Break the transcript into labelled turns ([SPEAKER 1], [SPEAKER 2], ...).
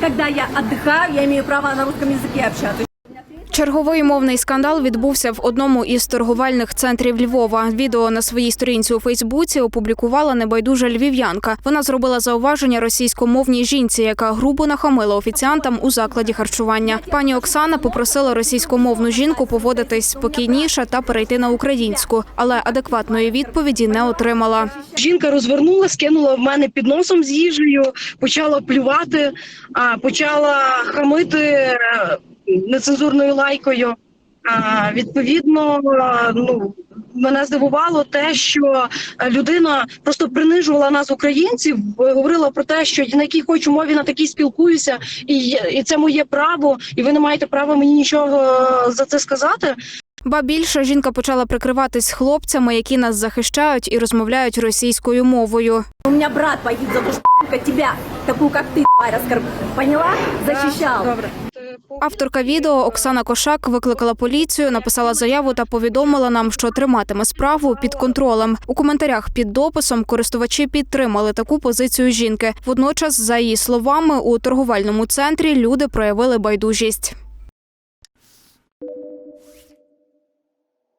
[SPEAKER 1] Когда я отдыхаю, я имею право на русском языке общаться.
[SPEAKER 2] Черговий мовний скандал відбувся в одному із торговельних центрів Львова. Відео на своїй сторінці у Фейсбуці опублікувала небайдужа львів'янка. Вона зробила зауваження російськомовній жінці, яка грубо нахамила офіціантам у закладі харчування. Пані Оксана попросила російськомовну жінку поводитись спокійніше та перейти на українську, але адекватної відповіді не отримала.
[SPEAKER 3] Жінка розвернула, скинула в мене під носом з їжею, почала плювати, а, почала хамити е, нецензурною лайкою. А, відповідно, ну мене здивувало те, що людина просто принижувала нас, українців, е, говорила про те, що на якій хочу мові на такій спілкуюся, і, і це моє право, і ви не маєте права мені нічого е, за це сказати.
[SPEAKER 2] Ба більше жінка почала прикриватись хлопцями, які нас захищають і розмовляють російською мовою.
[SPEAKER 1] У меня брат погиб за то, тебя, такую как ты, тварь. Поняла? Защищал.
[SPEAKER 2] Авторка відео Оксана Кошак викликала поліцію, написала заяву та повідомила нам, що триматиме справу під контролем. У коментарях під дописом користувачі підтримали таку позицію жінки. Водночас, за її словами, у торговельному центрі люди проявили байдужість.